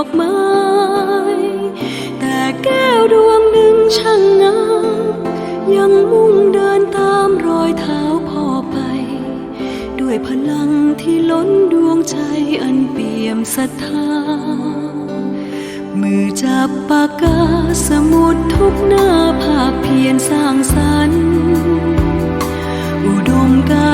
อกไม้ แต่แก้วดวงหนึ่งช่างงามยังมุ่งเดินตามรอยเท้าพ่อไป ด้วยพลังที่ล้นดวงใจอันเปี่ยมศรัทธา มือจับปากกาสมุดทุกหน้าภาคเพียนสร้างสรรค์ อุดมการ